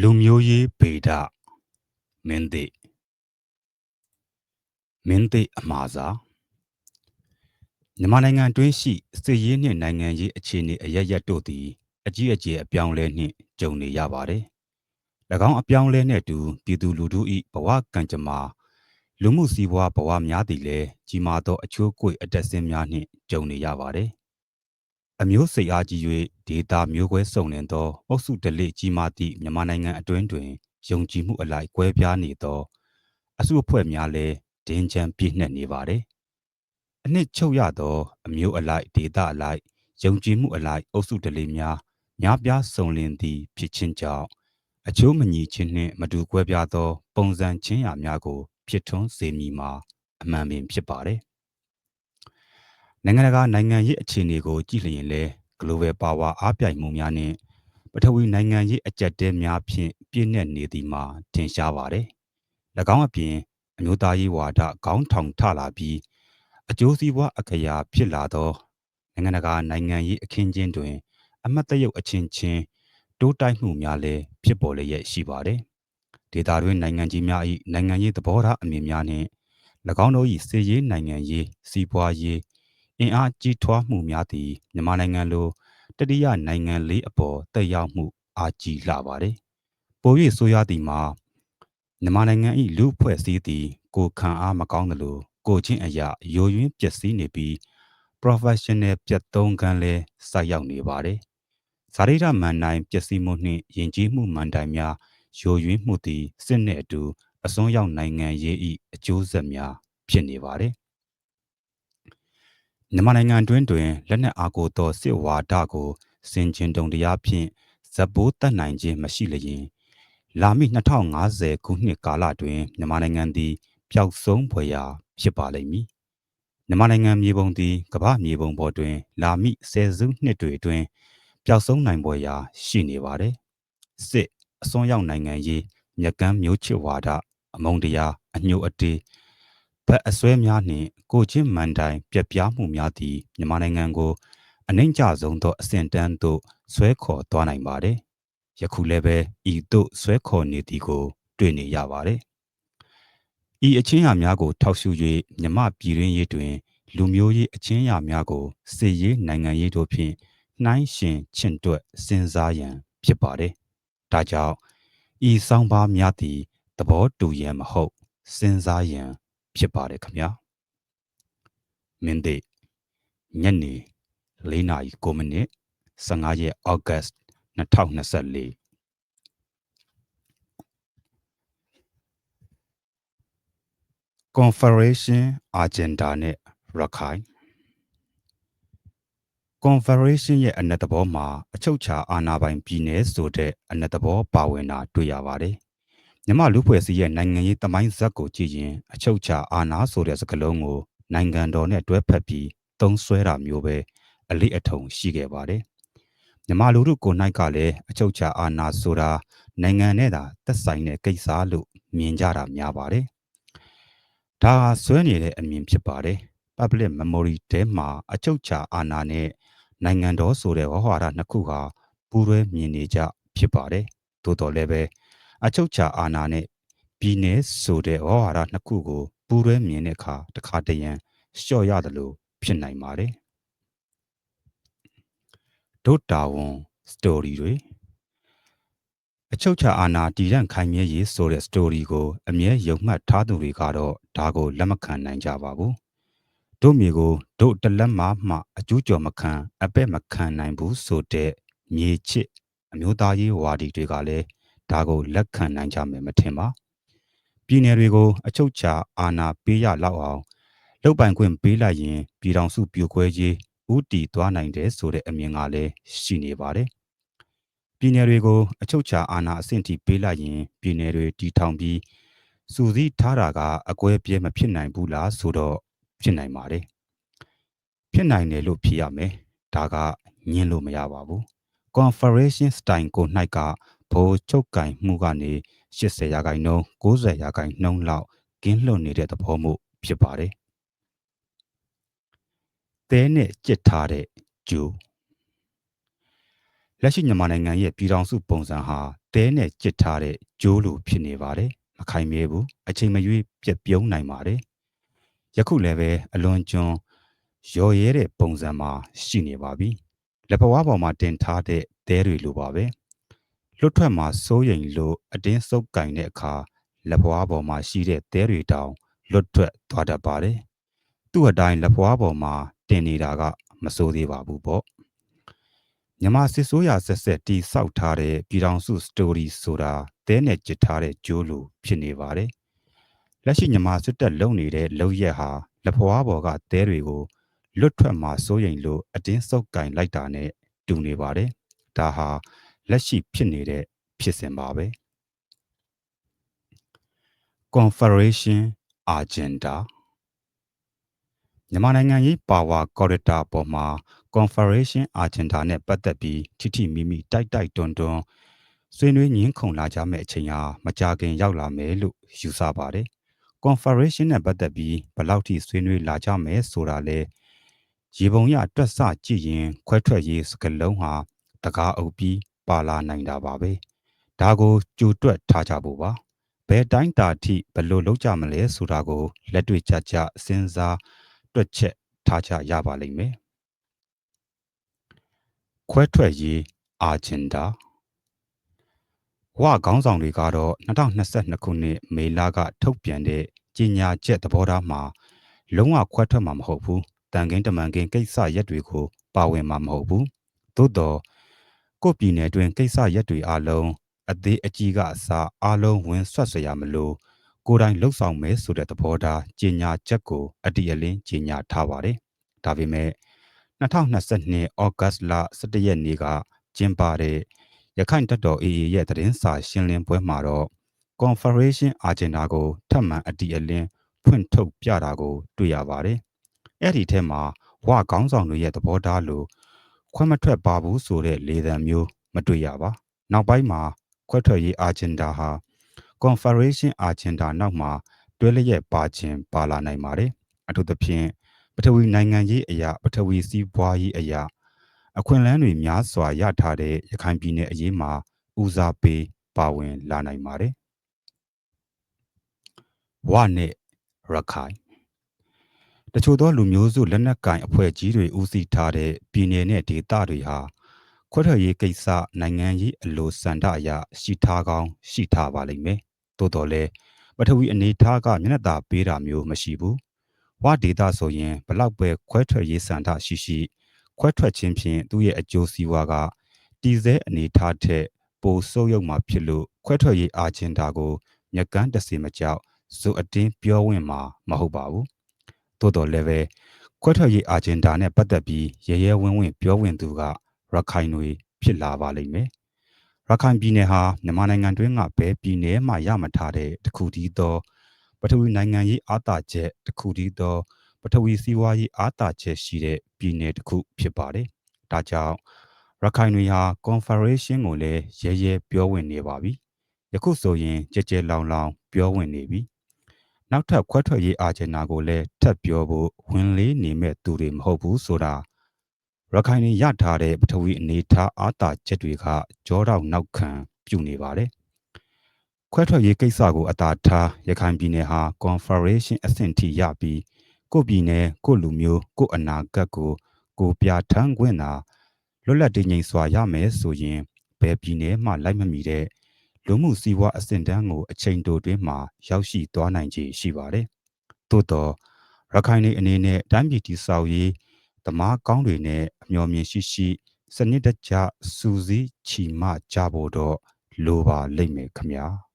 လူမျိုးရေးဗေဒမင်းသိမင်းသိအမှားစာမြန်မာနိုင်ငံတွင်းရှိစစ်ရေးနှင့်နိုင်ငံရေးအခြေအနေအရရက်တို့သည်အကြီးအကျယ်အပြောင်းလဲနှင့်ကြုံနေရပါတယ်။၎င်းအပြောင်းလဲနှင့်အတူပြည်သူလူထု၏ဘဝကံကြမ္မာလူမှုစီးပွားဘဝများသည်လည်းကြီးမားသောအချိုးကွေအတက်ဆင်းများနှင့်ကြုံနေရပါတယ်။ အမျိုးစိတ်အားကြီး၍ဒေတာမျိုးကွဲစုံလင်သောအုပ်စုဒလိကြီးမားသည့်မြန်မာနိုင်ငံအတွင်းတွင်ယုံကြည်မှုအလိုက်ကွဲပြားနေသောအစုအဖွဲ့များလည်းဒင်းချမ်းပြည့်နှက်နေပါတယ်။အနှစ်ချုပ်ရသောအမျိုးအလိုက်ဒေတာအလိုက်ယုံကြည်မှုအလိုက်အုပ်စုဒလိများများပြားစုံလင်သည့်ဖြစ်ခြင်းကြောင့်အချိုးမညီခြင်းနှင့်မတူကွဲပြားသော ပုံစံချင်းရာများကို ဖြစ်ထွန်းစေမည်မှာအမှန်ပင်ဖြစ်ပါတယ်။ နိုင်ငံတကာနိုင်ငံရေးအခြေအနေကိုကြည့်လျင်လဲ global power အားပြိုင်မှုများနှင့်ပထဝီနိုင်ငံရေးအကြက်တဲများဖြင့်ပြည့်နှက်နေသည်မှာထင်ရှားပါတယ်။၎င်းအပြင်အမျိုးသားရေးဝါဒခေါင်းထောင်ထလာပြီးအကျိုးစီးပွားအခရာဖြစ်လာသောနိုင်ငံတကာနိုင်ငံရေးအခင်းကျင်းတွင် အမတ်တရုတ်အချင်းချင်းတိုးတိုက်မှုများလည်းဖြစ်ပေါ်လျက်ရှိပါတယ်။ဒေတာတွင်နိုင်ငံကြီးများ၏နိုင်ငံရေးသဘောထားအမြင်များနှင့်၎င်းတို့၏စီရေးနိုင်ငံရေးစီးပွားရေး အင်အားကြီးထွားမှုများသည်မြန်မာနိုင်ငံလိုတတိယနိုင်ငံလေးအပေါ်တက်ရောက်မှုအားကြီးလာပါတယ်။ပို၍ဆိုရသည်မှာမြန်မာနိုင်ငံ၏လူအဖွဲ့အစည်းသည် ကိုခံအားမကောင်းသလိုကိုချင်းအရာယိုယွင်းပျက်စီးနေပြီး professional ပြတ်သုံးကန်းလဲစိုက်ရောက်နေပါတယ်။ဇာတိရမန်တိုင်းပျက်စီးမှုနှင့်ယဉ်ကျေးမှုမန်တိုင်းများယိုယွင်းမှုသည်စစ်နှင့်အတူအစွန်းရောက်နိုင်ငံရေး၏အကျိုးဆက်များဖြစ်နေပါတယ်။ မြန်မာနိုင်ငံတွင်တွင်လက်နက်အားကိုသောစစ်ဝါဒကိုစင်ကျင်တုံတရားဖြင့်ဇဘိုးတတ်နိုင်ခြင်းမရှိလျင်လာမည့်2050ခုနှစ်ကာလတွင်မြန်မာနိုင်ငံသည်ပျောက်ဆုံးဖွယ်ရာဖြစ်ပါလိမ့်မည်မြန်မာနိုင်ငံမြေပုံသည်ကမ္ဘာမြေပုံပေါ်တွင် လာမည့်ဆယ်စုနှစ်တွေအတွင်းပျောက်ဆုံးနိုင်ဖွယ်ရာရှိနေပါတယ်စစ်အစွန်းရောက်နိုင်ငံရေးမြက်ကမ်းမျိုးချစ်ဝါဒအမုန်းတရားအညှို့အတေး ဘက်အစွဲများနှင့်ကိုချင်းမန်တိုင်ပြက်ပြားမှုများသည့်မြန်မာနိုင်ငံကိုအနှိမ့်ကြဆုံးသောအဆင့်တန်းသို့ဆွဲခေါ်သွားနိုင်ပါတယ်။ယခုလည်းပဲဤသို့ဆွဲခေါ်နေသည်ကို တွေ့နေရပါတယ်။ဤအချင်းရာများကိုထောက်ရှု၍မြမပြည်ရင်းရေးတွင် လူမျိုးရေးအချင်းရာများကိုစစ်ရေးနိုင်ငံရေးတို့ဖြင့်နှိုင်းရှင်ချင့်တွက်စဉ်းစားရန် ဖြစ်ပါတယ်။ဒါကြောင့်ဤဆောင်ပါများသည်သဘောတူရန်မဟုတ်စဉ်းစားရန် ဖြစ်ပါတယ်ခင်ဗျာ။မင်းသေးညနေ၄နာရီ9မိနစ်15ရက်ဩဂတ်2024 Confederation Agenda နဲ့ရခိုင် Confederation ရဲ့အနက်သဘောမှာအချုပ်ချာအာဏာပိုင်ပြည်နယ်ဆိုတဲ့အနက်သဘောပါဝင်တာတွေ့ရပါတယ်။ မြမလူဖွဲ့စည်းရဲ့နိုင်ငံရေးတမိုင်းဇက်ကိုကြည့်ရင်အချုပ်ချာအာဏာဆိုတဲ့စကားလုံးကိုနိုင်ငံတော်နဲ့တွဲဖက်ပြီးသုံးဆွဲတာမျိုးပဲအလေးအထုံရှိခဲ့ပါတယ်။မြမလူတို့ကိုနိုင်ကလည်းအချုပ်ချာအာဏာဆိုတာနိုင်ငံနဲ့သာသက်ဆိုင်တဲ့ကိစ္စလို့မြင်ကြတာများပါတယ်။ဒါဟာဆွဲနေတဲ့အမြင်ဖြစ်ပါတယ်။ public memory ထဲမှာအချုပ်ချာအာဏာနဲ့နိုင်ငံတော်ဆိုတဲ့ဝဟဝါဒနှစ်ခုဟာပူးတွဲမြင်နေကြဖြစ်ပါတယ်။သို့တော်လည်းပဲ အချုပ်ချာအာဏာနဲ့ပြည်내ဆိုတဲ့ဝဟဝါဒနှစ်ခုကိုပူးတွဲမြင်တဲ့အခါတခါတရံလျှော့ရတယ်လို့ဖြစ်နိုင်ပါတယ်။ဒုတာဝန်စတိုရီတွေအချုပ်ချာအာဏာတည်ရန်ခိုင်မြဲရေးဆိုတဲ့စတိုရီကိုအမြဲယုံမှတ်ထားသူတွေကတော့ဒါကိုလက်မခံနိုင်ကြပါဘူး။တို့မြေကိုတို့တလက်မမှအကျူးကျော်မခံအပဲ့မခံနိုင်ဘူးဆိုတဲ့မြေချစ်အမျိုးသားရေးဝါဒီတွေကလည်း ဒါကိုလက်ခံနိုင်ကြမယ်မထင်ပါ။ပြည်နယ်တွေကိုအချုပ်ချာအာဏာပေးရလောက်အောင်လုတ်ပိုင်ခွင့်ပေးလိုက်ရင်ပြည်ထောင်စုပြိုကွဲရေးဥတီသွားနိုင်တယ်ဆိုတဲ့အမြင်ကလည်းရှိနေပါတယ်။ပြည်နယ်တွေကိုအချုပ်ချာအာဏာအဆင့်ထိပေးလိုက်ရင်ပြည်နယ်တွေတီထောင်ပြီးစူးစီးထားတာကအကွဲပြဲမဖြစ်နိုင်ဘူးလားဆိုတော့ဖြစ်နိုင်ပါတယ်။ဖြစ်နိုင်တယ်လို့ဖြေရမယ်။ဒါကညင်းလို့မရပါဘူး။ Confederation style ကို၌က ဘိုးချုပ်ကင်မှုကနေ80ရာခိုင်နှုန်း90ရာခိုင်နှုန်းလောက်ကင်းလွတ်နေတဲ့သဘောမှုဖြစ်ပါတယ်။သဲနဲ့ကြစ်ထားတဲ့ဂျိုလက်ရှိမြန်မာနိုင်ငံရဲ့ပြည်ထောင်စုပုံစံဟာတဲနဲ့ကြစ်ထားတဲ့ကျိုးလိုဖြစ်နေပါတယ်မခိုင်မြဲဘူးအချိန်မရွေးပြက်ပြုံးနိုင်ပါတယ်ယခုလည်းပဲအလွန်ကျွန်းရော်ရဲတဲ့ပုံစံမှာရှိနေပါပြီလက်ဘဝပေါ်မှာတင်ထားတဲ့တဲတွေလိုပါပဲ လွတ်ထွက်မှာစိုးရိမ်လို့အတင်းစုပ်ကင်တဲ့အခါလက်ဘဝပေါ်မှာရှိတဲ့တဲတွေတောင်လွတ်ထွက်သွားတတ်ပါတယ်သူ့အတိုင်းလက်ဘဝပေါ်မှာတင်နေတာကမစိုးသေးပါဘူးပေါ့မြန်မာစစ်ဆိုးရဆက်ဆက်တီဆောက်ထားတဲ့ပြည်ထောင်စုစတိုရီဆိုတာတဲနဲ့ကြစ်ထားတဲ့ဂျိုးလိုဖြစ်နေပါတယ်။လက်ရှိမြန်မာစစ်တပ်လုံနေတဲ့လုံရက်ဟာလက်ဖွားပေါ်ကတဲတွေကိုလွတ်ထွက်မှာစိုးရိမ်လို့အတင်းစုပ်ကင်လိုက်တာနဲ့တူနေပါတယ်။ဒါဟာ လက်ရှိဖြစ်နေတဲ့ဖြစ်စဉ်ပါပဲ။ Confederation Agenda မြန်မာနိုင်ငံရေးပါဝါကော်ရီတာပေါ်မှာ Confederation Agenda နဲ့ပတ်သက်ပြီးထိထိမိမိတိုက်တိုက်တွန်းတွန်းဆွေးနွေးညှင်းခုန်လာကြမယ့်အချိန်ဟာမကြာခင်ရောက်လာမယ်လို့ယူဆပါတယ်။ Confederation နဲ့ပတ်သက်ပြီးဘယ်လောက်ထိဆွေးနွေးလာကြမယ်ဆိုတာလဲရေပုံရတွက်ဆကြည့်ရင်ခွဲထွက်ရေးစကလုံးဟာတကားအုပ်ပြီး ပါလာနိုင်တာပါပဲ။ဒါကိုကြိုတွက်ထားကြဖို့ပါ။ဘယ်တိုင်းတာထိဘယ်လိုလုပ်ကြမလဲဆိုတာကိုလက်တွေ့ကြကြစဉ်းစားတွက်ချက်ထားကြရပါလိမ့်မယ်ခွဲထွက်ရေးအာဂျင်ဒါဝခေါင်းဆောင်တွေကတော့2022ခုနှစ်မေလကထုတ်ပြန်တဲ့ကြီးညာချက်သဘောထားမှာလုံးဝခွဲထွက်မှာမဟုတ်ဘူးတန်ကင်းတမန်ကင်းကိစ္စရက်တွေကိုပါဝင်မှာမဟုတ်ဘူးသို့တော့ ကိုပြည်နယ်တွင်ကိစ္စရပ်တွေအလုံးအသေးအကြီးကအစအလုံးဝင်ဆက်ဆရာမလို့ကိုယ်တိုင်လှုပ်ဆောင်မယ်ဆိုတဲ့သဘောထားကြီးညာချက်ကိုအတိအလင်းကြီးညာထားပါတယ်။ဒါပေမဲ့2022ဩဂတ်လ17ရက်နေ့ကကျင်းပတဲ့ရခိုင်တပ်တော် AA ရဲ့သတင်းစာရှင်းလင်းပွဲမှာတော့ Confederation Agenda ကိုထပ်မံအတိအလင်းဖွင့်ထုတ်ပြတာကို တွေ့ရပါတယ်။အဲ့ဒီထဲမှာဝါကောင်းဆောင်တွေရဲ့သဘောထားလို့ ခွဲမထွက်ပါဘူးဆိုတဲ့လေသံမျိုးမတွေ့ရပါ။နောက်ပိုင်းမှာခွဲထွက်ရေး Agenda ဟာ Confederation Agenda နောက်မှာတွဲလျက်ပါခြင်းပါလာနိုင်ပါတယ်။အထူးသဖြင့်ပထဝီနိုင်ငံရေးအရာပထဝီစီးပွားရေးအရာအခွင့်အလမ်းတွေများစွာရထားတဲ့ရခိုင်ပြည်နယ်အရေးမှာဦးစားပေးပါဝင်လာနိုင်ပါတယ်။ဝနဲ့ရခိုင် တချို့သောလူမျိုးစုလက်နက်ကင်အဖွဲ့ကြီးတွေဦးစီးထားတဲ့ပြည်နယ်နဲ့ဒေသတွေဟာခွဲထွက်ရေးကိစ္စနိုင်ငံရေးအလိုစန္ဒအရရှိထားကောင်းရှိထားပါလိမ့်မယ်။သို့တော်လည်းပထဝီအနေထားကမျက်နှာသာပေးတာမျိုးမရှိဘူးဝဒေတာဆိုရင်ဘလောက်ပဲခွဲထွက်ရေးစံထရှိရှိခွဲထွက်ခြင်းဖြင့်သူ့ရဲ့အကျိုးစီးပွားကတည်ဆဲအနေထားထက်ပိုဆုပ်ယုပ်မှာဖြစ်လို့ခွဲထွက်ရေးအာဂျင်ဒါကိုမြကန်းတစီမကြောက်ဇိုအတင်းပြောဝင်မှာမဟုတ်ပါဘူး သို့တော်လည်းပဲခွဲထွက်ရေးအာဂျင်ဒါနဲ့ပတ်သက်ပြီးရဲရဲဝင်းဝင်းပြောဝင်သူကရခိုင်တွေဖြစ်လာပါလိမ့်မယ်ရခိုင်ပြည်နယ်ဟာမြန်မာနိုင်ငံတွင်းကဘယ်ပြည်နယ်မှရမထားတဲ့တခုတည်းသောပထဝီနိုင်ငံရေးအားသာချက်တစ်ခုတည်းသောပထဝီစီးပွားရေးအားသာချက်ရှိတဲ့ပြည်နယ်တစ်ခုဖြစ်ပါတယ်။ဒါကြောင့်ရခိုင်တွေဟာ Confederation ကိုလည်းရဲရဲပြောဝင်နေပါပြီ။ယခုဆိုရင်ကြဲကြဲလောင်လောင်ပြောဝင်နေပြီ။ နောက်ထပ်ခွဲထွက်ရေးအာဂျင်နာကိုလည်းထပ်ပြောဖို့ဝင်လေးနေမဲ့သူတွေမဟုတ်ဘူးဆိုတာရခိုင်တွေရထားတဲ့ပထဝီအနေထားအားသာချက်တွေကကြောတော့နောက်ခံပြုနေပါတယ်ခွဲထွက်ရေးကိစ္စကိုအသာထားရခိုင်ပြည်နယ်ဟာ Confederation အဆင့်ထိရပြီးကိုပြည်နယ်ကိုလူမျိုးကိုအနာဂတ်ကိုကိုပြထန်းခွင့်သာလွတ်လပ်တည်ငြိမ်စွာရမယ်ဆိုရင်ဘယ်ပြည်နယ်မှလိုက်မမီတဲ့ လူမှုစီးပွားအဆင့်တန်းကိုအချိန်တိုတွင်းမှာရောက်ရှိသွားနိုင်ခြေရှိပါတယ်။သို့တော့ရခိုင်နေအနေနဲ့တိုင်းပြည်တည်ဆောက်ရေးသမားကောင်းတွေနဲ့အမျှော်မြင်ရှိရှိစနစ်တကျစူးစီးချီမကြဖို့တော့လိုပါလိမ့်မယ်ခမညာ။